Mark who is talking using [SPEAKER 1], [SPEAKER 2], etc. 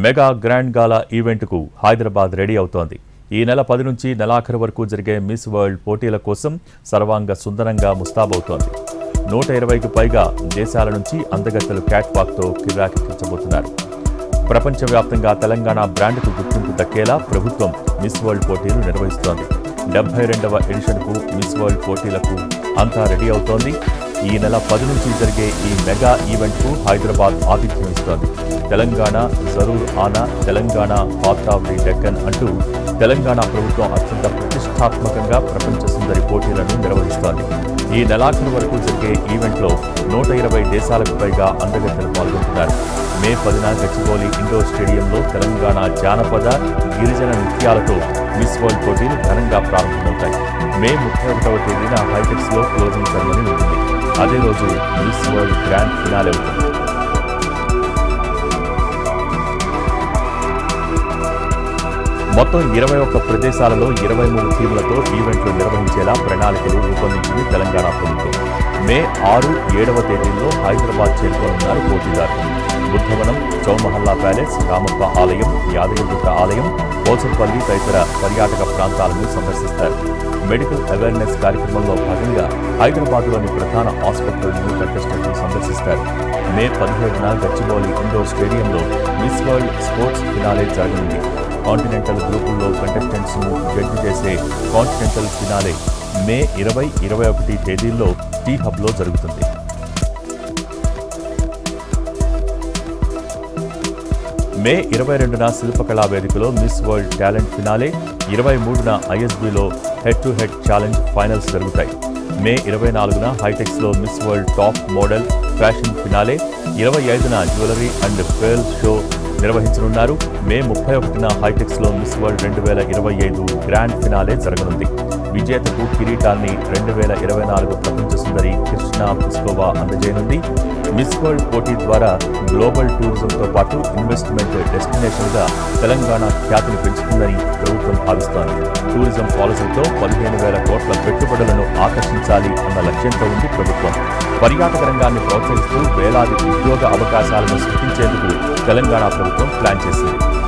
[SPEAKER 1] Mega grand gala ఈవెంట్కు Hyderabad ready అవుతోంది. ఈ నెల పది నుంచి నెలాఖరు వరకు జరిగే మిస్ వరల్డ్ పోటీల కోసం సర్వాంగ సుందరంగా ముస్తాబవుతోంది. నూట ఇరవైకి పైగా దేశాల నుంచి అందగత్తెలు క్యాట్వాక్తో కిరాకించబోతున్నారు ప్రపంచవ్యాప్తంగా తెలంగాణ బ్రాండ్కు గుర్తింపు దక్కేలా ప్రభుత్వం మిస్ వరల్డ్ పోటీలు నిర్వహిస్తోంది. డెబ్బై రెండవ ఎడిషన్కు మిస్ వరల్డ్ పోటీలకు అంతా రెడీ అవుతోంది. ఈ నెల పది నుంచి జరిగే ఈ మెగా ఈవెంట్కు హైదరాబాద్ ఆతిథ్యం ఇస్తోంది. తెలంగాణ జరూర్ ఆనా Telangana hot of the Deccan అంటూ తెలంగాణ ప్రభుత్వం అత్యంత ప్రతిష్టాత్మకంగా ప్రపంచ సుందరి పోటీలను నిర్వహిస్తోంది. ఈ నెలాఖరు వరకు జరిగే ఈవెంట్లో నూట ఇరవై దేశాలకు పైగా అందగత్తెలు పాల్గొంటున్నారు. మే పదిన గచ్చిబౌలి ఇండోర్ స్టేడియంలో తెలంగాణ జానపద గిరిజన నృత్యాలతో మిస్ వరల్డ్ పోటీలు ఘనంగా ప్రారంభమవుతాయి. మే ముప్పై ఒకటవ తేదీన హైటెక్స్లో క్లోజింగ్ సెరమనీ ఉంటుంది. అదే రోజు మిస్ వరల్డ్ గ్రాండ్ ఫినాలే ఉంటుంది. మొత్తం ఇరవై ఒక్క ప్రదేశాలలో ఇరవై మూడు టీములతో ఈవెంట్లు నిర్వహించేలా ప్రణాళికలు రూపొందించింది తెలంగాణ ప్రభుత్వం. మే ఆరు ఏడవ తేదీల్లో హైదరాబాద్ చేరుకోనున్నారు పోటీదారులు. బుద్ధవనం చౌమహల్లా ప్యాలెస్ రామప్ప ఆలయం యాదగిరిగుట్ట ఆలయం పోచంపల్లి తదితర పర్యాటక ప్రాంతాలను సందర్శిస్తారు. మెడికల్ అవేర్నెస్ కార్యక్రమంలో భాగంగా హైదరాబాద్లోని ప్రధాన ఆసుపత్రులను కంటెస్టెంట్లు సందర్శిస్తారు. మే పదిహేడున గచ్చిబౌలి ఇండోర్ స్టేడియంలో మిస్ వరల్డ్ స్పోర్ట్స్ ఫినాలే జరగనుంది. కాంటినెంటల్ గ్రూపుల్లో కంటెస్టెంట్స్ను జడ్జి చేసే కాంటినెంటల్ ఫినాలే మే ఇరవై ఇరవై ఒకటి తేదీల్లో టీ హబ్లో జరుగుతుంది. మే ఇరవై రెండున శిల్పకళా వేదికలో మిస్ వరల్డ్ టాలెంట్ ఫినాలే ఇరవై మూడున ఐఎస్బీలో head to head challenge finals జరుగుతాయి. మే ఇరవై నాలుగున హైటెక్స్లో Miss World top model fashion finale ఇరవై ఐదున జ్యువెలరీ అండ్ పేల్ షో నిర్వహించనున్నారు. మే ముప్పై ఒకటిన హైటెక్స్లో మిస్ వరల్డ్ రెండు వేల ఇరవై ఐదు గ్రాండ్ ఫినాలే జరగనుంది. విజేతకు కిరీటాన్ని రెండు వేల ఇరవై నాలుగు ప్రపంచ సుందరి కృష్ణా పిస్కోవా అందజేయనుంది. మిస్ వరల్డ్ పోటీ ద్వారా గ్లోబల్ టూరిజంతో పాటు ఇన్వెస్ట్మెంట్ డెస్టినేషన్గా తెలంగాణ ఖ్యాతిని పెంచుతుందని ప్రభుత్వం భావిస్తోంది. టూరిజం పాలసీతో పదిహేను వేల కోట్ల పెట్టుబడులను ఆకర్షించాలి అన్న లక్ష్యంతో ఉంది ప్రభుత్వం. పర్యాటక రంగాన్ని ప్రోత్సహిస్తూ వేలాది ఉద్యోగ అవకాశాలను సృష్టించేందుకు తెలంగాణ ప్రభుత్వం ప్లాన్ చేసింది.